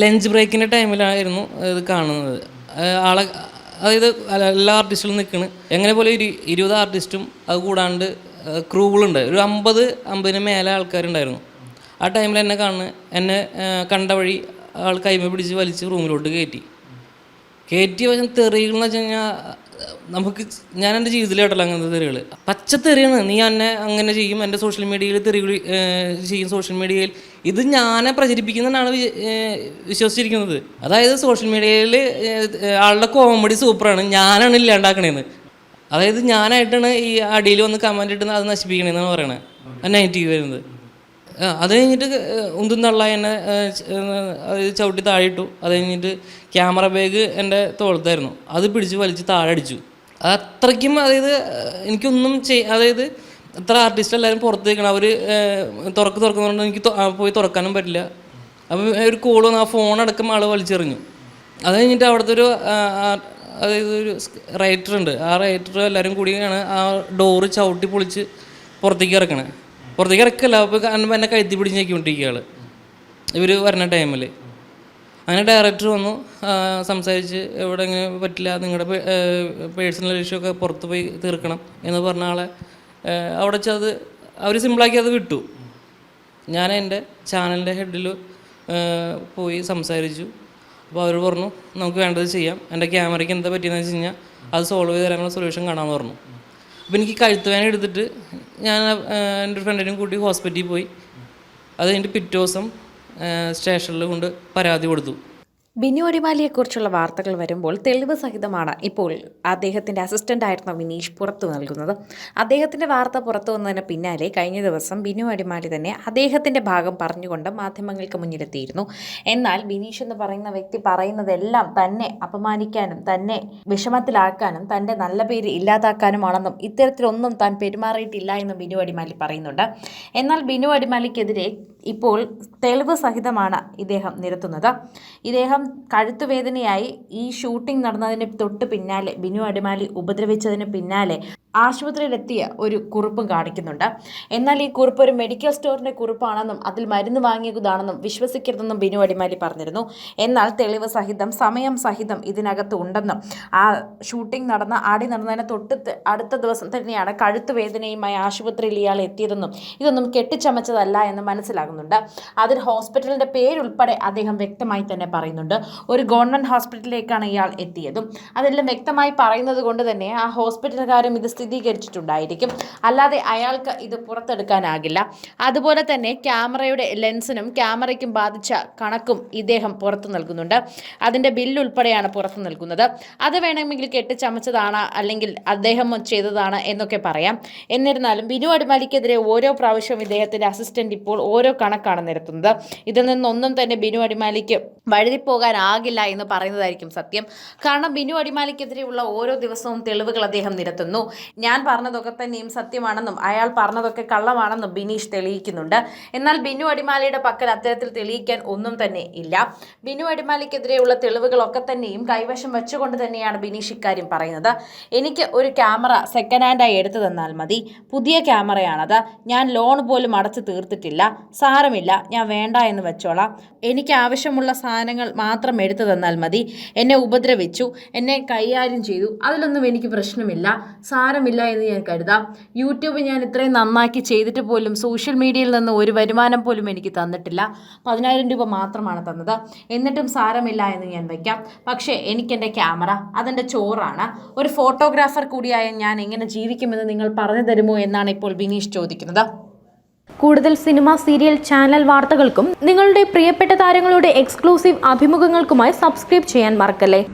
Lunch ബ്രേക്കിന്റെ ടൈമിലായിരുന്നു ഇത് കാണുന്നത്. ആളെ അതായത് എല്ലാ ആർട്ടിസ്റ്റുകളും നിൽക്കണ്. എങ്ങനെ പോലെ ഒരു ഇരുപത് ആർട്ടിസ്റ്റും അത് കൂടാണ്ട് ക്രൂകളുണ്ട് ഒരു അമ്പത് അമ്പതിന് മേലെ ആൾക്കാരുണ്ടായിരുന്നു. ആ ടൈമിൽ എന്നെ കാണുന്ന എന്നെ കണ്ട വഴി ആൾ കൈമ പിടിച്ച് വലിച്ച് റൂമിലോട്ട് കയറ്റി. കയറ്റിയ വെച്ച തെറികൾ എന്ന് വെച്ച് കഴിഞ്ഞാൽ നമുക്ക് ഞാൻ എന്റെ ജീവിതത്തിലായിട്ടല്ല അങ്ങനത്തെ തെറികൾ പച്ച തെറിയാണ് നീ എന്നെ അങ്ങനെ ചെയ്യും എന്റെ സോഷ്യൽ മീഡിയയിൽ തെറികൾ ചെയ്യും സോഷ്യൽ മീഡിയയിൽ ഇത് ഞാനെ പ്രചരിപ്പിക്കുന്നതാണ് വിശ്വസിച്ചിരിക്കുന്നത്. അതായത് സോഷ്യൽ മീഡിയയിൽ ആളുടെ കോമഡി സൂപ്പറാണ്. ഞാനാണ് ഇല്ലാണ്ടാക്കണേന്ന് അതായത് ഞാനായിട്ടാണ് ഈ അടിയിൽ വന്ന് കമന്റ് ഇട്ടുന്ന അത് നശിപ്പിക്കണേന്നാണ് പറയണത് നെഗറ്റീവ് വരുന്നത്. അത് കഴിഞ്ഞിട്ട് ഉന്തും തള്ള എന്നെ അത് ചവിട്ടി താഴെ ഇട്ടു അത് കഴിഞ്ഞിട്ട് ക്യാമറ ബാഗ് എന്റെ തോളത്തായിരുന്നു. അത് പിടിച്ച് വലിച്ച് താഴെ അടിച്ചു. അത് അത്രയ്ക്കും അതായത് എനിക്കൊന്നും ചെയ് അതായത് അത്ര ആർട്ടിസ്റ്റ് എല്ലാവരും പുറത്ത് നിൽക്കണം അവർ തുറക്ക് തുറക്കുന്നതുകൊണ്ട് എനിക്ക് പോയി തുറക്കാനും പറ്റില്ല. അപ്പം ഒരു കോൾ വന്ന് ആ ഫോൺ അടക്കം ആൾ വലിച്ചെറിഞ്ഞു. അത് കഴിഞ്ഞിട്ട് അവിടുത്തെ ഒരു അതായത് ഒരു റൈറ്റർ ഉണ്ട്. ആ റൈറ്റർ എല്ലാവരും കൂടിയാണ് ആ ഡോറ് ചവിട്ടി പൊളിച്ച് പുറത്തേക്ക് ഇറക്കണേ. പുറത്തേക്ക് ഇറക്കല്ല അപ്പോൾ എന്നെ കഴുത്തി പിടിച്ച് നോക്കിക്കൊണ്ടിരിക്കുകയാണ് ഇവർ വരുന്ന ടൈമിൽ അങ്ങനെ ഡയറക്ടർ വന്നു. സംസാരിച്ച് ഇവിടെ ഇങ്ങനെ പറ്റില്ല നിങ്ങളുടെ പേഴ്സണൽ ഇഷ്യൂ ഒക്കെ പുറത്ത് പോയി തീർക്കണം എന്ന് പറഞ്ഞ ആളെ അവിടെ വെച്ച് അത് അവർ സിമ്പിളാക്കി അത് വിട്ടു. ഞാൻ എന്റെ ചാനലിന്റെ ഹെഡിൽ പോയി സംസാരിച്ചു. അപ്പോൾ അവർ പറഞ്ഞു നമുക്ക് വേണ്ടത് ചെയ്യാം. എന്റെ ക്യാമറയ്ക്ക് എന്താ പറ്റിയെന്ന് വെച്ച് കഴിഞ്ഞാൽ അത് സോൾവ് ചെയ്ത് തരാനുള്ള സൊല്യൂഷൻ കാണാമെന്ന് പറഞ്ഞു. അപ്പോൾ എനിക്ക് കഴുത്ത് വേന എടുത്തിട്ട് ഞാൻ എന്റെ ഫ്രണ്ടിനും കൂട്ടി ഹോസ്പിറ്റലിൽ പോയി. അത് കഴിഞ്ഞിട്ട് പിറ്റേ ദിവസം സ്റ്റേഷനിൽ കൊണ്ട് പരാതി കൊടുത്തു. ബിനു അടിമാലിയെക്കുറിച്ചുള്ള വാർത്തകൾ വരുമ്പോൾ തെളിവ് സഹിതമാണ് ഇപ്പോൾ അദ്ദേഹത്തിന്റെ അസിസ്റ്റന്റ് ആയിരുന്ന വിനീഷ് പുറത്തു നൽകുന്നത്. അദ്ദേഹത്തിന്റെ വാർത്ത പുറത്തു വന്നതിന് പിന്നാലെ കഴിഞ്ഞ ദിവസം ബിനു അടിമാലി തന്നെ അദ്ദേഹത്തിന്റെ ഭാഗം പറഞ്ഞുകൊണ്ട് മാധ്യമങ്ങൾക്ക് മുന്നിലെത്തിയിരുന്നു. എന്നാൽ ബിനീഷ് എന്ന് പറയുന്ന വ്യക്തി പറയുന്നതെല്ലാം തന്നെ അപമാനിക്കാനും തന്നെ വിഷമത്തിലാക്കാനും തന്റെ നല്ല പേര് ഇല്ലാതാക്കാനുമാണെന്നും ഇത്തരത്തിലൊന്നും താൻ പെരുമാറിയിട്ടില്ല എന്നും ബിനു അടിമാലി പറയുന്നുണ്ട്. എന്നാൽ ബിനു അടിമാലിക്കെതിരെ ഇപ്പോൾ തെളിവ് സഹിതമാണ് ഇദ്ദേഹം നിരത്തുന്നത്. ഇദ്ദേഹം കഴുത്തുവേദനയായി ഈ ഷൂട്ടിംഗ് നടന്നതിന് തൊട്ട് പിന്നാലെ ബിനു അടിമാലി ഉപദ്രവിച്ചതിന് പിന്നാലെ ആശുപത്രിയിലെത്തിയ ഒരു കുറിപ്പും കാണിക്കുന്നുണ്ട്. എന്നാൽ ഈ കുറിപ്പ് ഒരു മെഡിക്കൽ സ്റ്റോറിന്റെ കുറിപ്പാണെന്നും അതിൽ മരുന്ന് വാങ്ങിയതാണെന്നും വിശ്വസിക്കരുതെന്നും ബിനു അടിമാലി പറഞ്ഞിരുന്നു. എന്നാൽ തെളിവ് സഹിതം സമയം സഹിതം ഇതിനകത്ത് ഉണ്ടെന്നും ആ ഷൂട്ടിംഗ് നടന്ന ആടി നടന്നതിന് തൊട്ട് അടുത്ത ദിവസം തന്നെയാണ് കഴുത്ത് വേദനയുമായി ആശുപത്രിയിൽ ഇയാൾ എത്തിയതെന്നും ഇതൊന്നും കെട്ടിച്ചമച്ചതല്ല എന്ന് മനസ്സിലാകുന്നുണ്ട്. അതിൽ ഹോസ്പിറ്റലിന്റെ പേരുൾപ്പെടെ അദ്ദേഹം വ്യക്തമായി തന്നെ പറയുന്നുണ്ട്. ഒരു ഗവൺമെന്റ് ഹോസ്പിറ്റലിലേക്കാണ് ഇയാൾ എത്തിയതും. അതെല്ലാം വ്യക്തമായി പറയുന്നത് കൊണ്ട് തന്നെ ആ ഹോസ്പിറ്റലുകാരും ഇത് സ്ഥിരീകരിച്ചിട്ടുണ്ടായിരിക്കും അല്ലാതെ അയാൾക്ക് ഇത് പുറത്തെടുക്കാനാകില്ല. അതുപോലെ തന്നെ ക്യാമറയുടെ ലെൻസിനും ക്യാമറയ്ക്കും ബാധിച്ച കണക്കും ഇദ്ദേഹം പുറത്തു നൽകുന്നുണ്ട്. അതിന്റെ ബില്ല് ഉൾപ്പെടെയാണ് പുറത്തു നൽകുന്നത്. അത് വേണമെങ്കിൽ കെട്ടിച്ചമച്ചതാണ് അല്ലെങ്കിൽ അദ്ദേഹം ചെയ്തതാണ് എന്നൊക്കെ പറയാം. എന്നിരുന്നാലും ബിനു അടിമാലിക്കെതിരെ ഓരോ പ്രാവശ്യവും ഇദ്ദേഹത്തിന്റെ അസിസ്റ്റന്റ് ഇപ്പോൾ ഓരോ കണക്കാണ് നിരത്തുന്നത്. ഇതിൽ നിന്നൊന്നും തന്നെ ബിനു അടിമാലിക്ക് വഴുതിപ്പോകാനാകില്ല എന്ന് പറയുന്നതായിരിക്കും സത്യം. കാരണം ബിനു അടിമാലിക്കെതിരെയുള്ള ഓരോ ദിവസവും തെളിവുകൾ അദ്ദേഹം നിരത്തുന്നു. ഞാൻ പറഞ്ഞതൊക്കെ തന്നെയും സത്യമാണെന്നും അയാൾ പറഞ്ഞതൊക്കെ കള്ളമാണെന്നും ബിനീഷ് തെളിയിക്കുന്നുണ്ട്. എന്നാൽ ബിനു അടിമാലിയുടെ പക്കൽ അത്തരത്തിൽ തെളിയിക്കാൻ ഒന്നും തന്നെ ഇല്ല. ബിനു അടിമാലിക്കെതിരെയുള്ള തെളിവുകളൊക്കെ തന്നെയും കൈവശം വെച്ചുകൊണ്ട് തന്നെയാണ് ബിനീഷ് ഇക്കാര്യം പറയുന്നത്. എനിക്ക് ഒരു ക്യാമറ സെക്കൻഡ് ഹാൻഡായി എടുത്തു തന്നാൽ മതി. പുതിയ ക്യാമറയാണത്. ഞാൻ ലോൺ പോലും അടച്ചു തീർത്തിട്ടില്ല. സാരമില്ല. ഞാൻ വേണ്ട എന്ന് വെച്ചോളാം. എനിക്ക് ആവശ്യമുള്ള സാധനങ്ങൾ മാത്രം എടുത്തു തന്നാൽ മതി. എന്നെ ഉപദ്രവിച്ചു. എന്നെ കൈകാര്യം ചെയ്തു. അതിലൊന്നും എനിക്ക് പ്രശ്നമില്ല. സാരമില്ല എന്ന് ഞാൻ കരുതാം. യൂട്യൂബ് ഞാൻ ഇത്രയും നന്നാക്കി ചെയ്തിട്ട് പോലും സോഷ്യൽ മീഡിയയിൽ നിന്ന് ഒരു വരുമാനം പോലും എനിക്ക് തന്നിട്ടില്ല. പതിനായിരം രൂപ മാത്രമാണ് തന്നത്. എന്നിട്ടും സാരമില്ല എന്ന് ഞാൻ വയ്ക്കാം. പക്ഷേ എനിക്കെന്റെ ക്യാമറ അതെന്റെ ചോറാണ്. ഒരു ഫോട്ടോഗ്രാഫർ കൂടിയായ ഞാൻ എങ്ങനെ ജീവിക്കുമെന്ന് നിങ്ങൾ പറഞ്ഞു തരുമോ എന്നാണ് ഇപ്പോൾ ബിനീഷ് ചോദിക്കുന്നത്. കൂടുതൽ സിനിമ സീരിയൽ ചാനൽ വാർത്തകൾക്കും നിങ്ങളുടെ പ്രിയപ്പെട്ട താരങ്ങളുടെ എക്സ്ക്ലൂസീവ് അഭിമുഖങ്ങൾക്കുമായി സബ്സ്ക്രൈബ് ചെയ്യാൻ മറക്കല്ലേ?